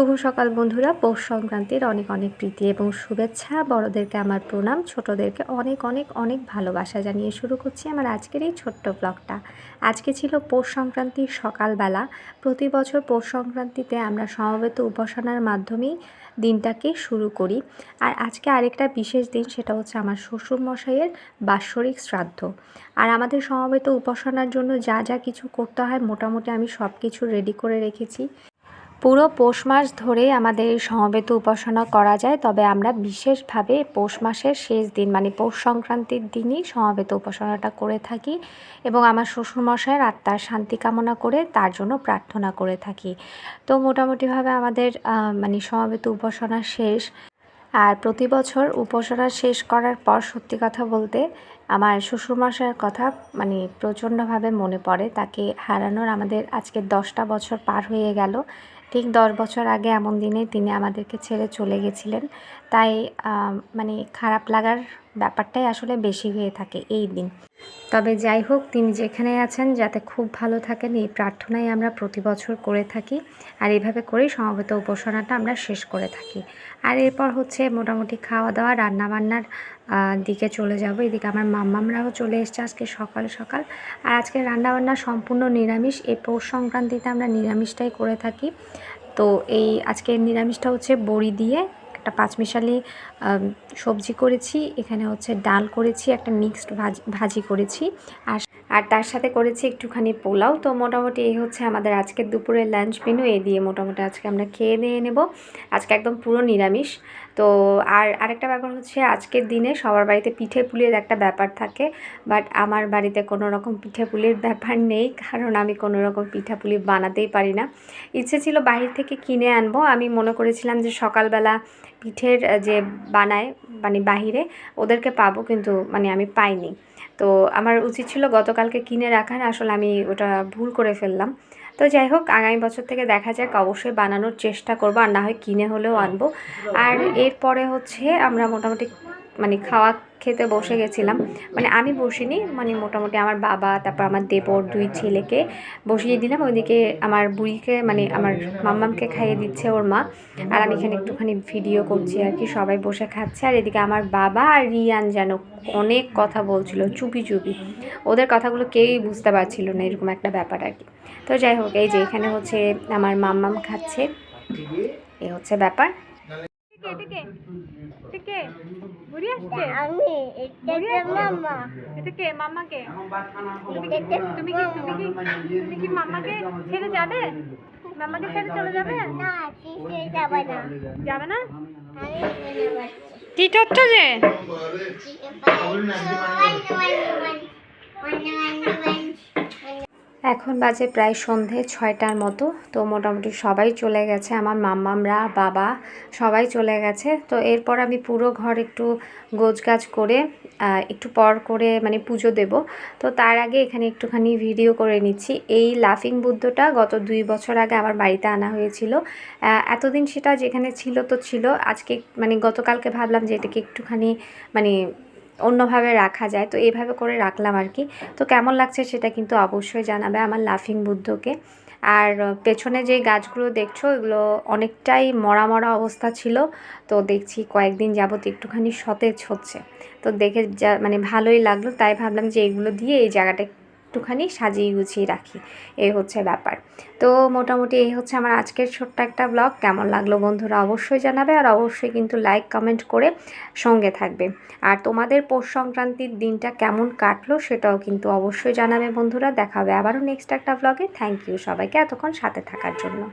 শুভ সকাল বন্ধুরা। পৌষ সংক্রান্তির অনেক অনেক প্রীতি এবং শুভেচ্ছা। বড়দেরকে আমার প্রণাম, ছোটদেরকে অনেক অনেক অনেক ভালোবাসা জানিয়ে শুরু করছি আমার আজকের এই ছোট্ট ব্লগটা। আজকে ছিল পৌষ সংক্রান্তির সকালবেলা। প্রতি বছর পৌষ সংক্রান্তিতে আমরা সমবেত উপাসনার মাধ্যমেই দিনটাকে শুরু করি। আর আজকে আরেকটা বিশেষ দিন, সেটা হচ্ছে আমার শ্বশুর মশাইয়ের বাৎসরিক শ্রাদ্ধ। আর আমাদের সমবেত উপাসনার জন্য যা যা কিছু করতে হয়, মোটামুটি আমি সব কিছু রেডি করে রেখেছি। পুরো পৌষ মাস ধরে আমাদের সমবেত উপাসনা করা যায়, তবে আমরা বিশেষভাবে পৌষ মাসের শেষ দিন মানে পৌষ সংক্রান্তির দিনই সমবেত উপাসনাটা করে থাকি এবং আমার শ্বশুরমশাইয়ের আত্মার শান্তি কামনা করে তার জন্য প্রার্থনা করে থাকি। তো মোটামুটিভাবে আমাদের মানে সমবেত উপাসনা শেষ। আর প্রতি বছর উপাসনা শেষ করার পর সত্যি কথা বলতে আমার শ্বশুরমশাইয়ের কথা মানে প্রচণ্ডভাবে মনে পড়ে। তাকে হারানোর আমাদের আজকে দশটা বছর পার হয়ে গেল। ঠিক দশ বছর আগে এমন দিনে তিনি আমাদেরকে ছেড়ে চলে গেছিলেন। তাই মানে খারাপ লাগার ব্যাপারটাই আসলে বেশি হয়ে থাকে এই দিন। তবে যাই হোক, তিনি যেখানে আছেন, যাতে খুব ভালো থাকেন, এই প্রার্থনাই আমরা প্রতি বছর করে থাকি। আর এভাবে করেই সমবেত উপাসনাটা আমরা শেষ করে থাকি। আর এরপর হচ্ছে মোটামুটি খাওয়া দাওয়া রান্নাবান্নার দিকে চলে যাব। এদিকে আমার মাম্মামরাও চলে এসছে আজকে সকাল সকাল। আর আজকে রান্নাবান্না সম্পূর্ণ নিরামিষ। এই পৌষ সংক্রান্তিতে আমরা নিরামিষটাই করে থাকি। তো এই আজকে নিরামিষটা হচ্ছে বড়ি দিয়ে একটা পাঁচমিশালি সবজি করেছি এখানে হচ্ছে ডাল করেছি একটা মিক্সড ভাজি ভাজি করেছি আর আর তার সাথে করেছি একটুখানি পোলাও। তো মোটামুটি এই হচ্ছে আমাদের আজকের দুপুরের লাঞ্চ মেনু এ দিয়ে মোটামুটি আজকে আমরা খেয়ে নিয়ে নেব। আজকে একদম পুরো নিরামিষ। তো আর আরেকটা ব্যাপার হচ্ছে, আজকের দিনে সবার বাড়িতে পিঠে পুলির একটা ব্যাপার থাকে বাট আমার বাড়িতে কোনো রকম পিঠে পুলির ব্যাপার নেই, কারণ আমি কোনো রকম পিঠা পুলি বানাতেই পারি না। ইচ্ছে ছিল বাহির থেকে কিনে আনব। আমি মনে করেছিলাম যে সকালবেলা পিঠের যে বানায় মানে বাহিরে, ওদেরকে পাবো, কিন্তু মানে আমি পাইনি। তো আমার উচিত ছিল গতকালকে কিনে রাখার, আসলে আমি ওটা ভুল করে ফেললাম। তো যাই হোক, আগামী বছর থেকে দেখা যাক, অবশ্যই বানানোর চেষ্টা করব, আর না হয় কিনে হলেও আনব। আর এরপরে হচ্ছে আমরা মোটামুটি মানে খাওয়া খেতে বসে গেছিলাম। মানে আমি বসিনি মানে মোটামুটি আমার বাবা, তারপর আমার দেবর দুই ছেলেকে বসিয়ে দিলাম। ওইদিকে আমার বুড়িকে মানে আমার মাম্মামকে খাইয়ে দিচ্ছে ওর মা। আর আমি এখানে একটুখানি ভিডিও করছি আর কি, সবাই বসে খাচ্ছে। আর এদিকে আমার বাবা আর রিয়ান যেন অনেক কথা বলছিল, চুপি চুপি। ওদের কথাগুলো কেউই বুঝতে পারছিল না, এরকম একটা ব্যাপার আর কি। তো যাই হোক, এই যে এখানে হচ্ছে আমার মাম্মাম খাচ্ছে, এ হচ্ছে ব্যাপার। বুড়ি আসছে আমি এটা মামা এটা কে মাম্মা কে তুমি কি তুমি কি তুমি কি তুমি মাম্মাকে ছেড়ে যাবে মাম্মাকে ছেড়ে চলে যাবে না যাবে না যাবে না কি করছ যে এখন বাজে প্রায় সন্ধে ছয়টার মতো, তো মোটামুটি সবাই চলে গেছে, আমার মাম্মামরা, বাবা সবাই চলে গেছে। তো এরপর আমি পুরো ঘর একটু গোছগাছ করে একটু পর করে মানে পুজো দেব। তো তার আগে এখানে একটুখানি ভিডিও করে নিচ্ছি। এই লাফিং বুদ্ধটা গত দুই বছর আগে আমার বাড়িতে আনা হয়েছিল। এতদিন সেটা যেখানে ছিল তো ছিল। আজকে মানে গতকালকে ভাবলাম যে এটাকে একটুখানি মানে অন্যভাবে রাখা যায়। তো এইভাবে করে রাখলাম আর কি। তো কেমন লাগছে সেটা কিন্তু অবশ্যই জানাবে আমার লাফিং বুদ্ধকে। আর পেছনে যে গাছগুলো দেখছ, এগুলো অনেকটাই মরা মরা অবস্থা ছিল। তো দেখছি কয়েকদিন যাবত একটুখানি সতেজ হচ্ছে। তো দেখে যা মানে ভালোই লাগল। তাই ভাবলাম যে এগুলো দিয়ে এই জায়গাটা একটুখানি সাজিয়ে গুছিয়ে রাখি। এই হচ্ছে ব্যাপার। তো মোটামুটি এই হচ্ছে আমার আজকের ছোট্ট একটা ব্লগ। কেমন লাগল বন্ধুরা অবশ্যই জানাবে আর অবশ্যই কিন্তু লাইক, কমেন্ট করে সঙ্গে থাকবে। আর তোমাদের পৌষ সংক্রান্তির দিনটা কেমন কাটলো সেটাও কিন্তু অবশ্যই জানাবে বন্ধুরা। দেখাবে আবারও নেক্সট একটা ব্লগে। থ্যাংক ইউ সবাইকে এতক্ষণ সাথে থাকার জন্য।